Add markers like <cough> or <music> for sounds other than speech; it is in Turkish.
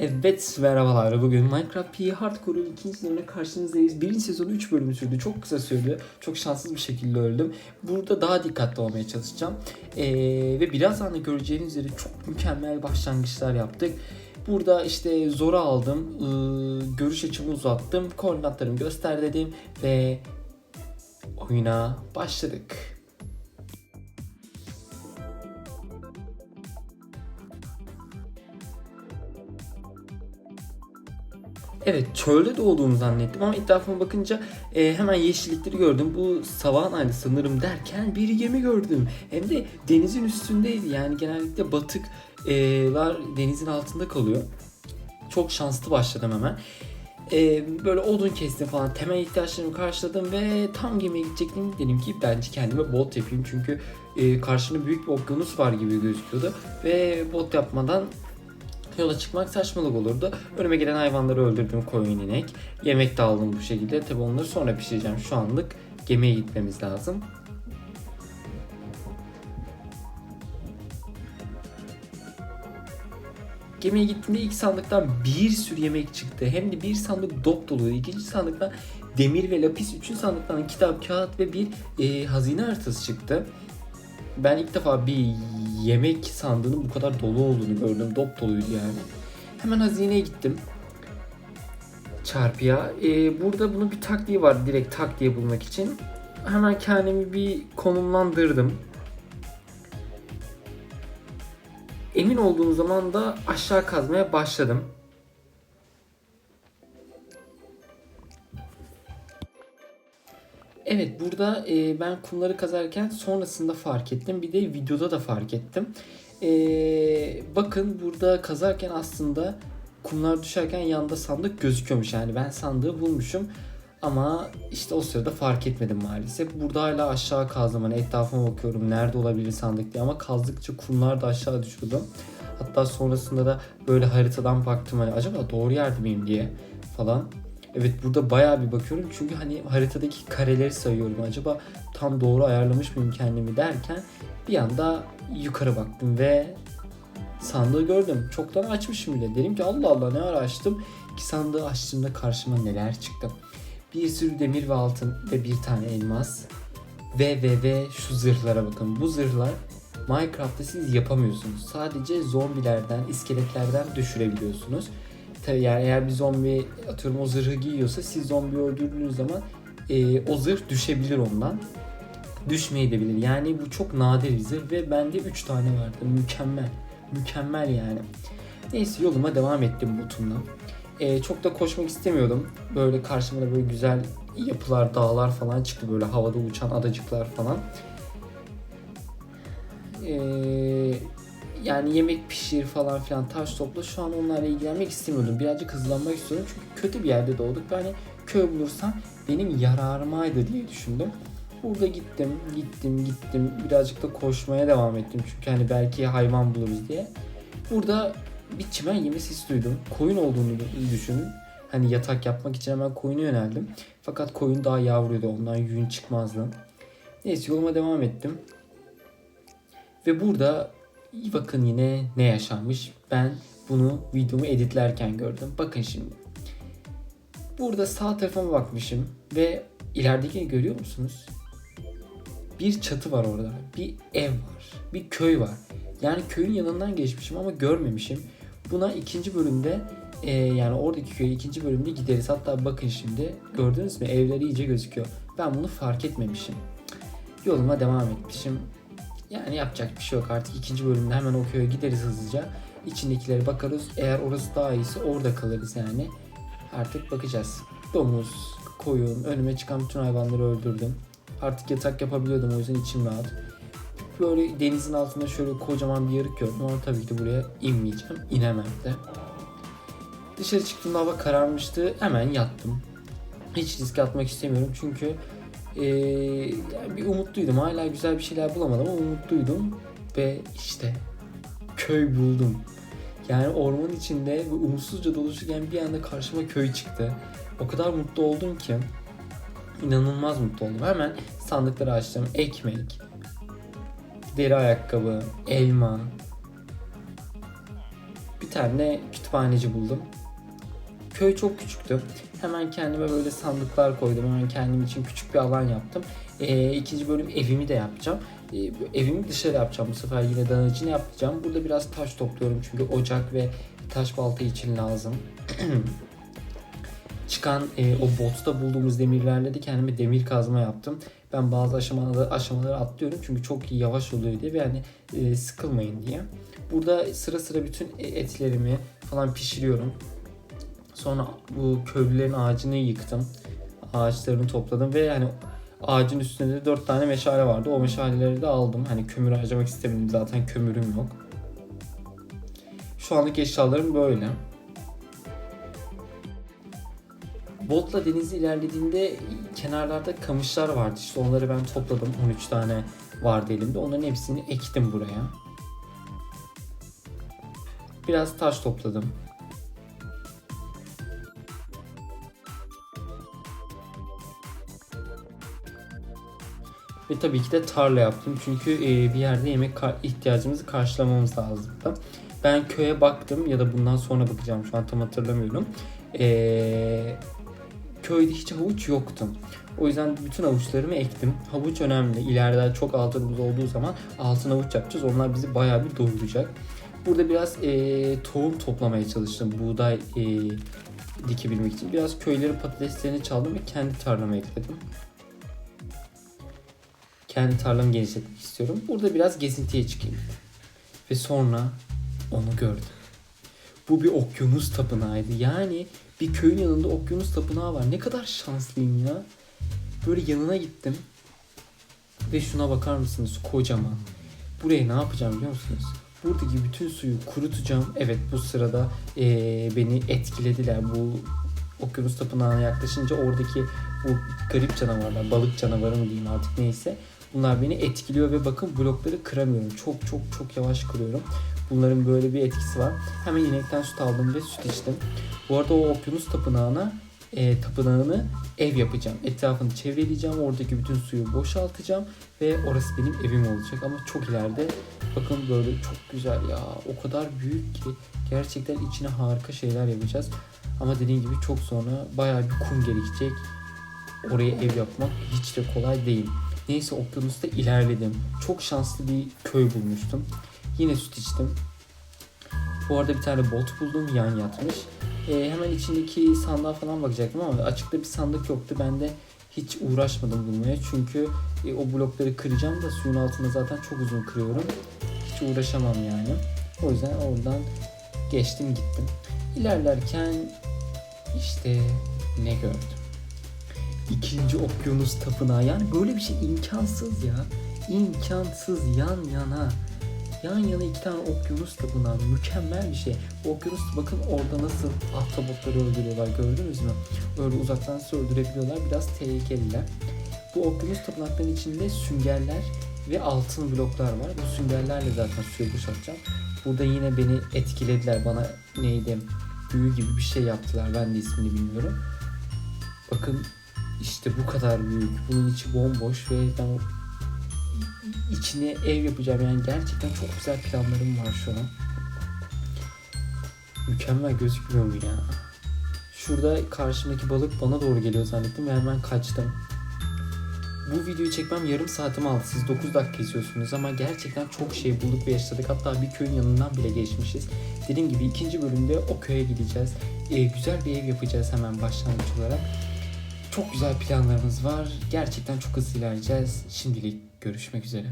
Evet merhabalar bugün Minecraft P Hardcore'un ikinci sezonuna karşınızdayız. Birinci sezonu 3 bölüm sürdü. Çok kısa sürdü. Çok şanssız bir şekilde öldüm. Burada daha dikkatli olmaya çalışacağım. Ee, ve birazdan da göreceğiniz üzere çok mükemmel başlangıçlar yaptık. Burada işte Zora aldım. ee, görüş açımı uzattım. Koordinatlarımı göster dedim. Ve oyuna başladık. Evet çölde de olduğumu zannettim ama etrafıma bakınca e, hemen yeşillikleri gördüm. Bu sabahın aynı sanırım derken bir gemi gördüm. Hem de denizin üstündeydi. Yani genellikle batıklar denizin altında kalıyor. Çok şanslı başladım hemen. E, böyle odun kestim falan temel ihtiyaçlarımı karşıladım ve tam gemiye gidecektim. Dedim ki bence kendime bot yapayım çünkü e, karşımda büyük bir okyanus var gibi gözüküyordu. Ve bot yapmadan yola çıkmak saçmalık olurdu. Önüme gelen hayvanları öldürdüm koyun inek. Yemek de aldım bu şekilde. Tabi onları sonra pişireceğim. Şu anlık gemiye gitmemiz lazım. Gemiye gittiğimde ilk sandıktan bir sürü yemek çıktı. Hem de bir sandık dop doluydu. İkinci sandıktan demir ve lapis. Üçüncü sandıktan kitap, kağıt ve bir e, hazine haritası çıktı. Ben ilk defa bir yemek sandığının bu kadar dolu olduğunu gördüm. Dop doluydu yani. Hemen hazineye gittim. Çarpıya. Ee, burada bunun bir taktiği var direkt tak diye bulmak için. Hemen kendimi bir konumlandırdım. Emin olduğum zaman da aşağı kazmaya başladım. Evet burada e, ben kumları kazarken sonrasında fark ettim. Bir de videoda da fark ettim. E, bakın burada kazarken aslında kumlar düşerken yanda sandık gözüküyormuş. Yani ben sandığı bulmuşum. Ama işte o sırada fark etmedim maalesef. Burada hala aşağı kazdım. Hani etrafıma bakıyorum nerede olabilir sandık diye. Ama kazdıkça kumlar da aşağı düşüyordu. Hatta sonrasında da böyle haritadan baktım hani acaba doğru yerde miyim diye falan. Evet burada bayağı bir bakıyorum çünkü hani haritadaki kareleri sayıyorum. Acaba tam doğru ayarlamış mıyım kendimi derken bir anda yukarı baktım ve sandığı gördüm. Çoktan açmışım bile. Dedim ki Allah Allah ne ara açtım ki sandığı açtığımda karşıma neler çıktı. Bir sürü demir ve altın ve bir tane elmas. Ve ve ve şu zırhlara bakın. Bu zırhlar Minecraft'ta siz yapamıyorsunuz. Sadece zombilerden, iskeletlerden düşürebiliyorsunuz. Tabii yani eğer bir zombi atıyorum o zırhı giyiyorsa siz zombi öldürdüğünüz zaman e, o zırh düşebilir ondan. Düşmeyebilir. Yani bu çok nadir bir zırh ve bende 3 tane vardı. Mükemmel. Mükemmel yani. Neyse yoluma devam ettim botumla. E, çok da koşmak istemiyordum. Böyle karşıma da böyle güzel yapılar, dağlar falan çıktı. Böyle havada uçan adacıklar falan. Eee yani yemek pişir falan filan taş topla şu an onlarla ilgilenmek istemiyordum. Birazcık hızlanmak istiyorum çünkü kötü bir yerde doğduk. ve hani köy bulursam benim yararımaydı diye düşündüm. Burada gittim, gittim, gittim. Birazcık da koşmaya devam ettim. Çünkü hani belki hayvan buluruz diye. Burada bir çimen yeme sesi duydum. Koyun olduğunu düşünün. Hani yatak yapmak için hemen koyuna yöneldim. Fakat koyun daha yavruydu. Ondan yün çıkmazdı. Neyse yoluma devam ettim. Ve burada bakın yine ne yaşanmış. Ben bunu videomu editlerken gördüm. Bakın şimdi. Burada sağ tarafıma bakmışım ve ileridekini görüyor musunuz? Bir çatı var orada. Bir ev var. Bir köy var. Yani köyün yanından geçmişim ama görmemişim. Buna ikinci bölümde e, yani oradaki köye ikinci bölümde gideriz. Hatta bakın şimdi gördünüz mü evleri iyice gözüküyor. Ben bunu fark etmemişim. Yoluma devam etmişim. Yani yapacak bir şey yok artık ikinci bölümde hemen o köye gideriz hızlıca. İçindekilere bakarız. Eğer orası daha iyiyse orada kalırız yani. Artık bakacağız. Domuz, koyun, önüme çıkan bütün hayvanları öldürdüm. Artık yatak yapabiliyordum o yüzden içim rahat. Böyle denizin altında şöyle kocaman bir yarık gördüm ama tabii ki buraya inmeyeceğim. İnemem de. Dışarı çıktığımda hava kararmıştı. Hemen yattım. Hiç risk atmak istemiyorum çünkü ee, yani bir umutluydum. Hala güzel bir şeyler bulamadım ama umutluydum. Ve işte köy buldum. Yani orman içinde ve umutsuzca dolaşırken bir anda karşıma köy çıktı. O kadar mutlu oldum ki inanılmaz mutlu oldum. Hemen sandıkları açtım. Ekmek, deri ayakkabı, elma. bir tane kütüphaneci buldum. Köy çok küçüktü. Hemen kendime böyle sandıklar koydum. Hemen kendim için küçük bir alan yaptım. Ee, ikinci bölüm evimi de yapacağım. Bu evimi dışarı yapacağım bu sefer yine içine yapacağım. Burada biraz taş topluyorum çünkü ocak ve taş balta için lazım. <clears throat> Çıkan e, o botta bulduğumuz demirlerle de kendime demir kazma yaptım. Ben bazı aşamaları, aşamaları atlıyorum çünkü çok yavaş oluyor diye ve yani e, sıkılmayın diye. Burada sıra sıra bütün etlerimi falan pişiriyorum. Sonra bu köylülerin ağacını yıktım. Ağaçlarını topladım ve yani ağacın üstünde de 4 tane meşale vardı. O meşaleleri de aldım. Hani kömür harcamak istemedim. Zaten kömürüm yok. Şu anlık eşyalarım böyle. Botla denizi ilerlediğinde kenarlarda kamışlar vardı. İşte onları ben topladım. 13 tane vardı elimde. Onların hepsini ektim buraya. Biraz taş topladım. Ve tabii ki de tarla yaptım. Çünkü e, bir yerde yemek ihtiyacımızı karşılamamız lazımdı. Ben köye baktım ya da bundan sonra bakacağım şu an tam hatırlamıyorum. E, köyde hiç havuç yoktu. O yüzden bütün havuçlarımı ektim. Havuç önemli. İleride çok altınımız olduğu zaman altın havuç yapacağız. Onlar bizi bayağı bir doyuracak. Burada biraz e, tohum toplamaya çalıştım. Buğday e, dikebilmek için. Biraz köylerin patateslerini çaldım ve kendi tarlama ekledim. Kendi tarlamı genişletmek istiyorum. Burada biraz gezintiye çıkayım. Ve sonra onu gördüm. Bu bir okyanus tapınağıydı. Yani bir köyün yanında okyanus tapınağı var. Ne kadar şanslıyım ya. Böyle yanına gittim. Ve şuna bakar mısınız kocaman. Buraya ne yapacağım biliyor musunuz? Buradaki bütün suyu kurutacağım. Evet bu sırada eee, beni etkilediler. Bu okyanus tapınağına yaklaşınca oradaki bu garip canavarlar, balık canavarı mı diyeyim artık neyse. Bunlar beni etkiliyor ve bakın blokları kıramıyorum. Çok çok çok yavaş kırıyorum. Bunların böyle bir etkisi var. Hemen inekten süt aldım ve süt içtim. Bu arada o okyanus tapınağına e, tapınağını ev yapacağım. Etrafını çevreleyeceğim. Oradaki bütün suyu boşaltacağım ve orası benim evim olacak ama çok ileride. Bakın böyle çok güzel ya. O kadar büyük ki gerçekten içine harika şeyler yapacağız. Ama dediğim gibi çok sonra bayağı bir kum gerekecek. Oraya ev yapmak hiç de kolay değil. Neyse okyanusta ilerledim. Çok şanslı bir köy bulmuştum. Yine süt içtim. Bu arada bir tane bot buldum yan yatmış. Ee, hemen içindeki sandığa falan bakacaktım ama açıkta bir sandık yoktu. Ben de hiç uğraşmadım bulmaya. Çünkü e, o blokları kıracağım da suyun altında zaten çok uzun kırıyorum. Hiç uğraşamam yani. O yüzden oradan geçtim gittim. İlerlerken işte ne gördüm? İkinci okyanus tapınağı. Yani böyle bir şey imkansız ya. İmkansız yan yana. Yan yana iki tane okyanus tapınağı. Mükemmel bir şey. Okyanus bakın orada nasıl ahtapotları öldürüyorlar gördünüz mü? Öyle uzaktan öldürebiliyorlar. Biraz tehlikeliler. Bu okyanus tapınaklarının içinde süngerler ve altın bloklar var. Bu süngerlerle zaten suyu boşaltacağım. Burada yine beni etkilediler. Bana neydi? Büyü gibi bir şey yaptılar. Ben de ismini bilmiyorum. Bakın işte bu kadar büyük. Bunun içi bomboş ve ben içine ev yapacağım. Yani gerçekten çok güzel planlarım var şu an. Mükemmel gözükmüyor mu ya? Şurada karşımdaki balık bana doğru geliyor zannettim ve hemen kaçtım. Bu videoyu çekmem yarım saatimi aldı. Siz 9 dakika izliyorsunuz ama gerçekten çok şey bulduk ve yaşadık. Hatta bir köyün yanından bile geçmişiz. Dediğim gibi ikinci bölümde o köye gideceğiz. Ee, güzel bir ev yapacağız hemen başlangıç olarak. Çok güzel planlarımız var. Gerçekten çok hızlı ilerleyeceğiz. Şimdilik görüşmek üzere.